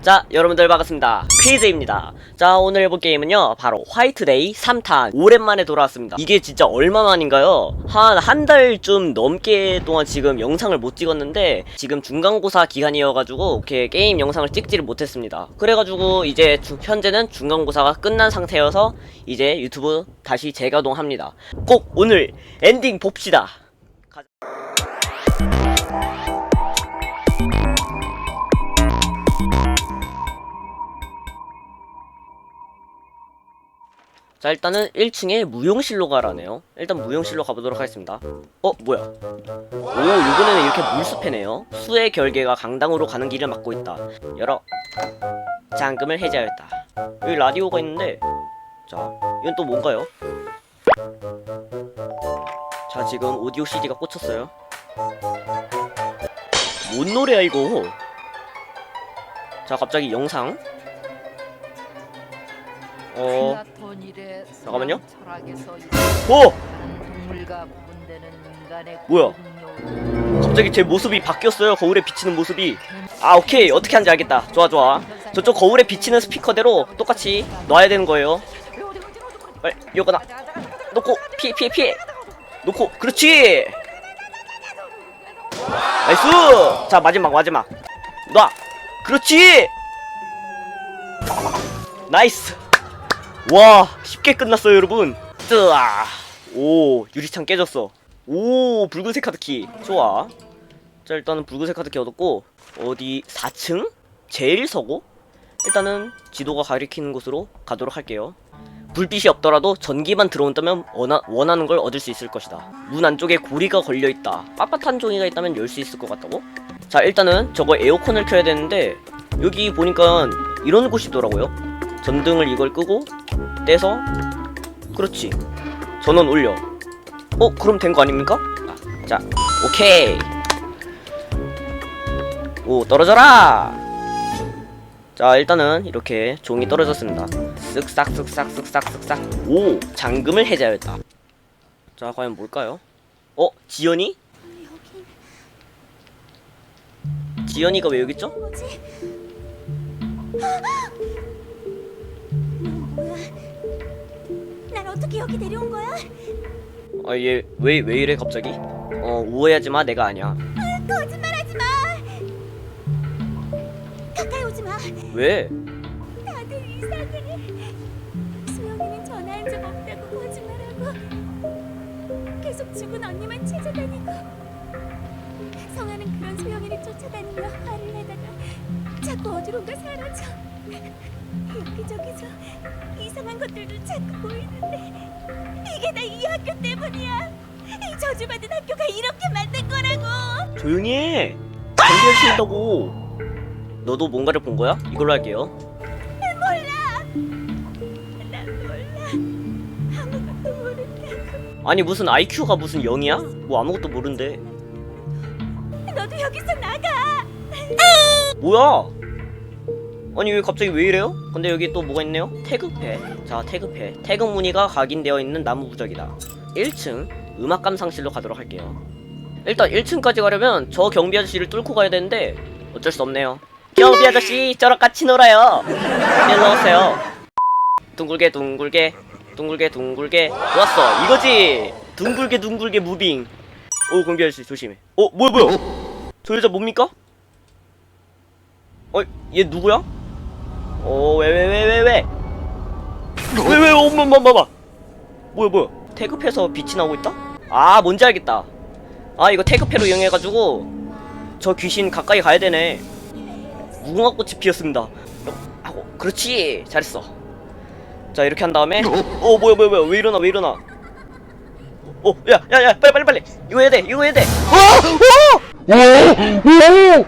자 여러분들 반갑습니다. 퀴즈입니다. 자 오늘 해볼 게임은요 바로 화이트데이 3탄. 오랜만에 돌아왔습니다. 이게 진짜 얼마만인가요? 한 한 달쯤 넘게 동안 지금 영상을 못 찍었는데 지금 중간고사 기간이어가지고 이렇게 게임 영상을 찍지를 못했습니다. 그래가지고 이제 주- 현재는 중간고사가 끝난 상태여서 이제 유튜브 다시 재가동합니다. 꼭 오늘 엔딩 봅시다 자 일단은 1층에 무용실로 가라네요. 일단 무용실로 가보도록 하겠습니다. 어 뭐야? 오 이번에는 이렇게 물숲이네요. 수의 결계가 강당으로 가는 길을 막고 있다. 열어. 잠금을 해제하였다. 여기 라디오가 있는데 자 이건 또 뭔가요? 자 지금 오디오 CD가 꽂혔어요. 뭔 노래야 이거? 자 갑자기 영상. 어 잠깐만요. 오! 뭐야? 갑자기 제 모습이 바뀌었어요. 거울에 비치는 모습이. 아, 오케이. 어떻게 하는지 알겠다. 좋아, 좋아. 저쪽 거울에 비치는 스피커대로 똑같이 놔야 되는 거예요. 빨리, 이거 나. 놓고, 피해, 피해, 피해. 놓고, 그렇지! 나이스! 자, 마지막, 마지막. 놔! 그렇지! 나이스! 와, 쉽게 끝났어요, 여러분. 뜨아! 오, 유리창 깨졌어. 오, 붉은색 카드키. 좋아. 자, 일단은 붉은색 카드키 얻었고, 어디, 4층? 제일 서고? 일단은 지도가 가리키는 곳으로 가도록 할게요. 불빛이 없더라도 전기만 들어온다면 원하, 원하는 걸 얻을 수 있을 것이다. 문 안쪽에 고리가 걸려있다. 빳빳한 종이가 있다면 열 수 있을 것 같다고? 자, 일단은 저거 에어컨을 켜야 되는데, 여기 보니까 이런 곳이 있더라고요. 전등을 이걸 끄고, 떼서, 그렇지. 전원 올려. 어, 그럼 된 거 아닙니까? 아, 자, 오케이. 오, 떨어져라! 자, 일단은 이렇게 종이 떨어졌습니다. 쓱싹, 쓱싹, 쓱싹, 쓱싹. 오, 잠금을 해제하였다. 자, 과연 뭘까요? 어, 지연이? 지연이가 왜 여기 있죠? 뭐지? 날 어떻게 여기 내려온 거야? 아, 얘, 왜, 왜 이래, 갑자기? 어, 오해하지 마, 내가 아니야. 거짓말하지 마. 가까이 오지 마. 왜? 다들 이상해. 수영이는 전화한 적 없다고 거짓말하고 계속 죽은 언니만 찾아다니고 성아는 그런 수영이를 쫓아다니며 화를 내다가 자꾸 어디론가 사라져. 여기저기서 이상한 것들도 자꾸 보이는데 이게 다 이 학교 때문이야. 이 저주받은 학교가 이렇게 만든 거라고. 조용히 해! 경비하신다고! 너도 뭔가를 본 거야? 이걸로 할게요. 몰라. 난 몰라. 아무것도 모른다고. 아니, 무슨 IQ가 무슨 0이야? 뭐 아무것도 모른대. 너도 여기서 나가. 뭐야? 아니 왜 갑자기 왜 이래요? 근데 여기 또 뭐가 있네요? 태극패. 자 태극패. 태극 무늬가 각인되어 있는 나무 부적이다. 1층 음악 감상실로 가도록 할게요. 일단 1층까지 가려면 저 경비 아저씨를 뚫고 가야 되는데 어쩔 수 없네요. 경비 아저씨 저랑 같이 놀아요. 일로 오세요. 둥글게 둥글게 둥글게 둥글게. 좋았어. 이거지. 둥글게 둥글게 무빙. 오 경비 아저씨 조심해. 어 뭐야 뭐야? 저 여자 뭡니까? 어, 얘 누구야? 어, 왜, 왜, 왜, 왜, 왜? 왜, 왜, 엄마, 엄마, 엄마. 뭐야, 뭐야? 태급해서 빛이 나오고 있다? 아, 뭔지 알겠다. 아, 이거 태급해로 이용해가지고, 저 귀신 가까이 가야 되네. 무궁화 꽃이 피었습니다. 어, 하고, 그렇지. 잘했어. 자, 이렇게 한 다음에, 어, 뭐야, 뭐야, 뭐야, 왜 일어나, 왜 일어나. 어, 야, 야, 야, 빨리, 빨리, 빨리. 이거 해야 돼, 이거 해야 돼. 어, 어!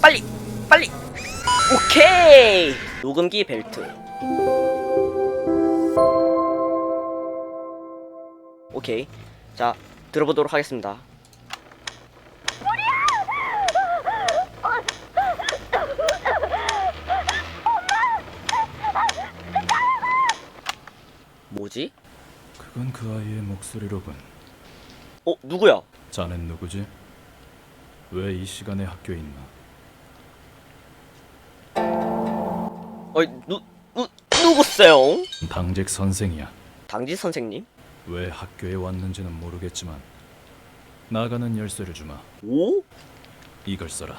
빨리, 빨리. 오케이. 녹음기 벨트. 오케이. 자, 들어보도록 하겠습니다. 뭐지? 그건 그 아이의 목소리로군. 어, 누구야? 자넨 누구지? 왜 이 시간에 학교에 있나? 어이 누, 누 누구세요? 당직 선생이야. 당지 선생님? 왜 학교에 왔는지는 모르겠지만 나가는 열쇠를 주마. 오? 이걸 써라.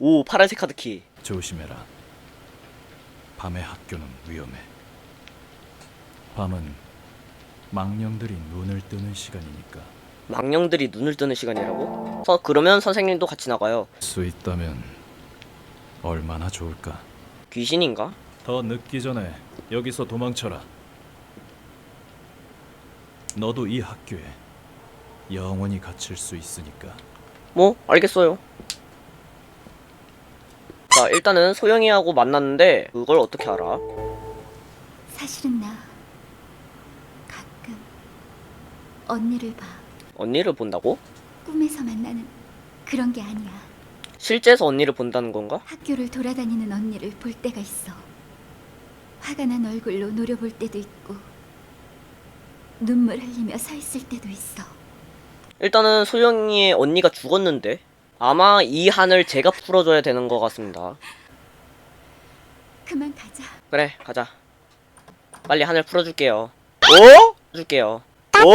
오 파란색 카드 키 조심해라. 밤의 학교는 위험해. 밤은 망령들이 눈을 뜨는 시간이니까 망령들이 눈을 뜨는 시간이라고? 서 그러면 선생님도 같이 나가요 수 있다면 얼마나 좋을까. 귀신인가? 더 늦기 전에 여기서 도망쳐라. 너도 이 학교에 영원히 갇힐 수 있으니까. 뭐 알겠어요 자 일단은 소영이하고 만났는데 그걸 어떻게 알아? 사실은 나 가끔 언니를 봐. 언니를 본다고? 꿈에서 만나는 그런 게 아니야. 실제에서 언니를 본다는 건가? 학교를 돌아다니는 언니를 볼 때가 있어. 화가 난 얼굴로 노려볼 때도 있고 눈물 흘리며 서 있을 때도 있어. 일단은 소영이의 언니가 죽었는데 아마 이 한을 제가 풀어줘야 되는 것 같습니다 그만 가자. 그래 가자 빨리 한을 풀어줄게요 어? 풀어줄게요 어?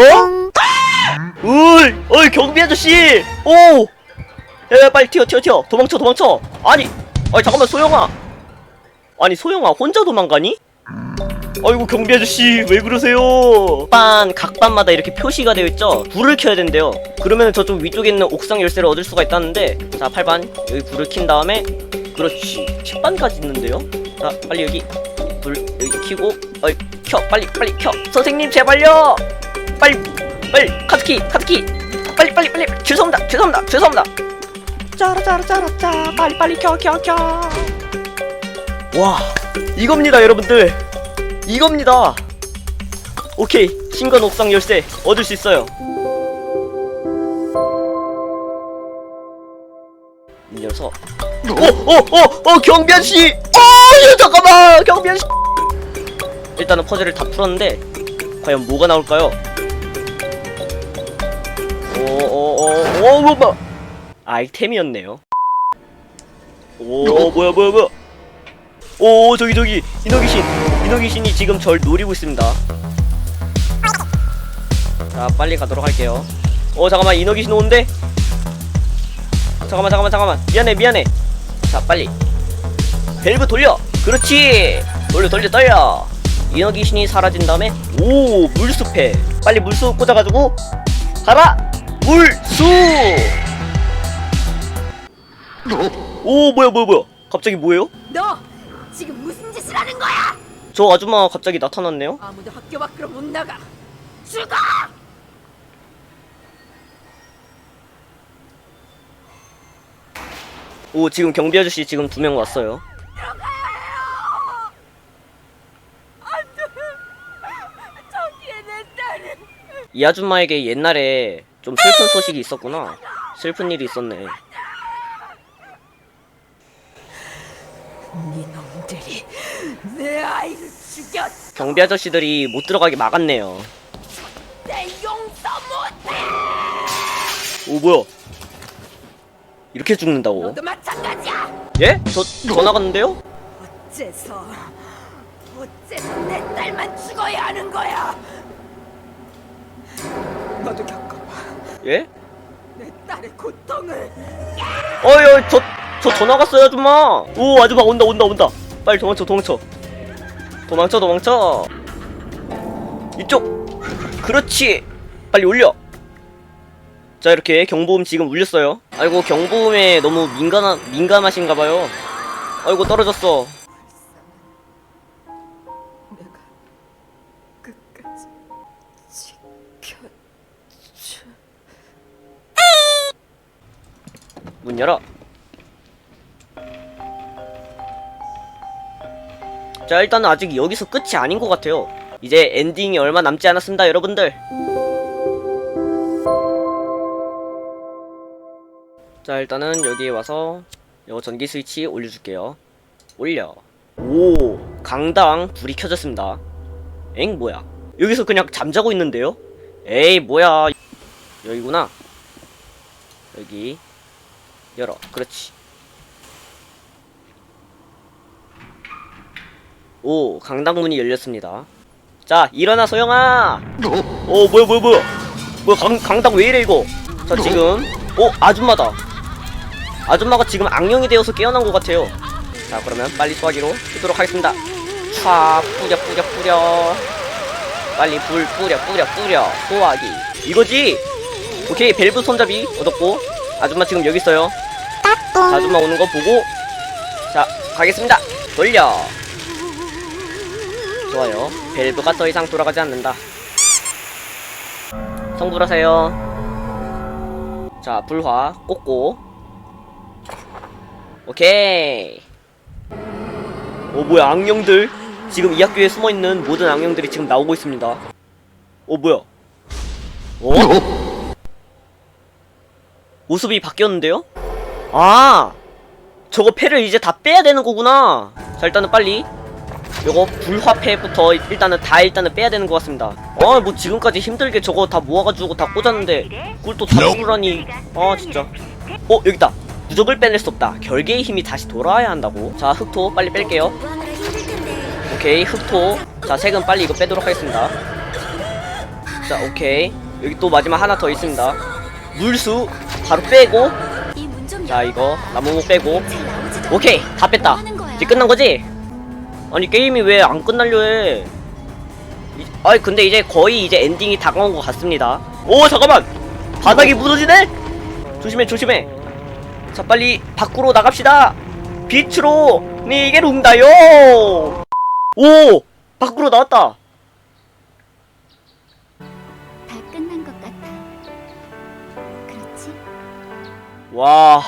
으이 어이 경비 아저씨 오! 야 빨리 튀어 튀어 튀어. 도망쳐 도망쳐. 아니 아니 잠깐만 소영아. 아니 소영아 혼자 도망가니? 아이고 경비 아저씨 왜 그러세요? 반 각반마다 이렇게 표시가 되어 있죠? 불을 켜야 된대요. 그러면 저쪽 위쪽에 있는 옥상 열쇠를 얻을 수가 있다는데 자 8반 여기 불을 킨 다음에 그렇지. 10반까지 있는데요? 자 빨리 여기 불 여기 켜고 어이 켜 빨리 빨리 켜. 선생님 제발요. 빨리 빨리 카드키 카드키. 빨리 빨리 빨리. 죄송합니다 죄송합니다 죄송합니다 짜라 짜라 짜라 짜 빨리 빨리 켜켜켜 와 이겁니다 여러분들 이겁니다 오케이 신건 옥상 열쇠 얻을 수 있어요 이 녀석 어어어어 경비 아저씨 어 잠깐만 경비 아저씨 일단은 퍼즐을 다 풀었는데 과연 뭐가 나올까요? 오오오오 뭐야 아이템이었네요. 오 뭐야 뭐야 뭐야 오 저기 저기 인어귀신. 인어귀신이 지금 절 노리고 있습니다. 자 빨리 가도록 할게요. 어 잠깐만 인어귀신 오는데? 잠깐만 잠깐만 잠깐만. 미안해 미안해. 자 빨리. 밸브 돌려! 그렇지! 돌려 돌려 돌려! 인어귀신이 사라진 다음에 오 물숲에 빨리 물숲 꽂아가지고 가라! 물숲 오 뭐야 뭐야 뭐야. 갑자기 뭐예요? 너 지금 무슨 짓을 하는 거야? 저 아줌마 갑자기 나타났네요. 아무도 학교 밖으로 못 나가. 죽어! 오 지금 경비 아저씨 지금 두 명 왔어요. 저기에 내 딸은 이 아줌마에게 옛날에 좀 슬픈 소식이 있었구나. 슬픈 일이 있었네 이놈들이 내 아이를 죽였어. 경비 아저씨들이 못 들어가게 막았네요 내 용서 못해. 오 뭐야 이렇게 죽는다고 너도 마찬가지야. 예? 저, 저 나갔는데요? 어째서 어째서 내 딸만 죽어야 하는 거야? 너도 겪어봐. 예? 내 딸의 고통을. 어이 어이 저, 저 전화 갔어요 아줌마. 오 아줌마 온다 온다 온다. 빨리 도망쳐 도망쳐. 도망쳐 도망쳐. 이쪽. 그렇지. 빨리 올려. 자 이렇게 경보음 지금 울렸어요. 아이고 경보음에 너무 민감하, 민감하신가봐요. 아이고 떨어졌어. 문 열어 자 일단은 아직 여기서 끝이 아닌 것 같아요. 이제 엔딩이 얼마 남지 않았습니다 여러분들. 자 일단은 여기에 와서 요 전기 스위치 올려줄게요. 올려. 오 강당 불이 켜졌습니다. 엥 뭐야? 여기서 그냥 잠자고 있는데요? 에이 뭐야? 여기구나. 여기. 열어. 그렇지 오 강당문이 열렸습니다. 자 일어나 소영아! 오 뭐야 뭐야 뭐야? 뭐야 강, 강당 왜 이래 이거? 자 지금 오 아줌마다. 아줌마가 지금 악령이 되어서 깨어난 것 같아요. 자 그러면 빨리 소화기로 쓰도록 하겠습니다. 촥 뿌려 뿌려 뿌려. 빨리 불 뿌려 뿌려 뿌려. 소화기. 이거지? 오케이 밸브 손잡이 얻었고 아줌마 지금 여기 있어요. 자, 아줌마 오는 거 보고 자 가겠습니다. 돌려 좋아요. 밸브가 더 이상 돌아가지 않는다. 성불하세요. 자 불화 꽂고. 오케이. 오 뭐야 악령들. 지금 이 학교에 숨어있는 모든 악령들이 지금 나오고 있습니다. 오 뭐야? 어? 모습이 바뀌었는데요? 아! 저거 패를 이제 다 빼야 되는 거구나. 자 일단은 빨리 요거 불화패부터 일단은 다 일단은 빼야 되는 것 같습니다. 아 뭐 지금까지 힘들게 저거 다 모아가지고 다 꽂았는데 그걸 또다 죽으라니. 아 진짜. 어 여기다. 무적을 빼낼 수 없다. 결계의 힘이 다시 돌아와야 한다고. 자 흑토 빨리 뺄게요. 오케이 흑토. 자 색은 빨리 이거 빼도록 하겠습니다. 자 오케이. 여기 또 마지막 하나 더 있습니다. 물수 바로 빼고. 자 이거 나무목 빼고. 오케이 다 뺐다. 이제 끝난 거지? 아니 게임이 왜 안 끝날려 해? 이, 아니 근데 이제 거의 이제 엔딩이 다가온 것 같습니다. 오 잠깐만! 바닥이 무너지네? 조심해 조심해. 자 빨리 밖으로 나갑시다. 빛으로 니게 룬다요! 오! 밖으로 나왔다. 다 끝난 것 같아. 그렇지? 와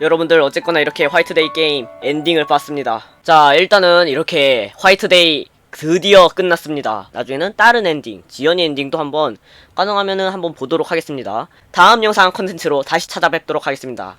여러분들 어쨌거나 이렇게 화이트데이 게임 엔딩을 봤습니다. 자 일단은 이렇게 화이트데이 드디어 끝났습니다. 나중에는 다른 엔딩 지연이 엔딩도 한번 가능하면은 한번 보도록 하겠습니다. 다음 영상 컨텐츠로 다시 찾아뵙도록 하겠습니다